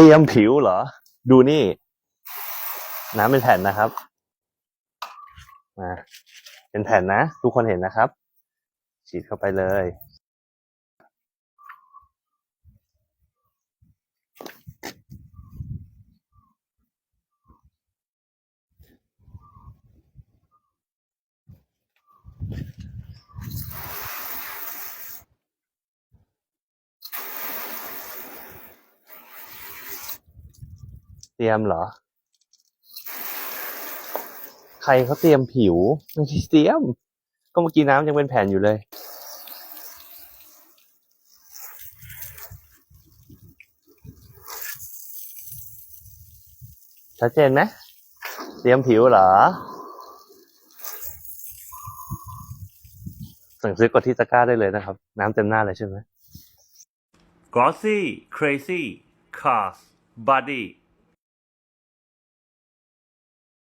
เตรียมผิวเหรอ ดูนี่ น้ำเป็นแผ่นนะครับมาเป็นแผ่นนะ ทุกคนเห็นนะครับ ฉีดเข้าไปเลย เตรียมเหรอ ใครเขาเตรียมผิวไม่ใช่เตรียม ก็เมื่อกี้น้ำยังเป็นแผ่นอยู่เลย ชัดเจนไหมเตรียมผิวเหรอ สั่งซื้อกดที่ตะกร้าได้เลยนะครับ น้ำเต็มหน้าเลยใช่ไหม Glossy Crazy Cars Body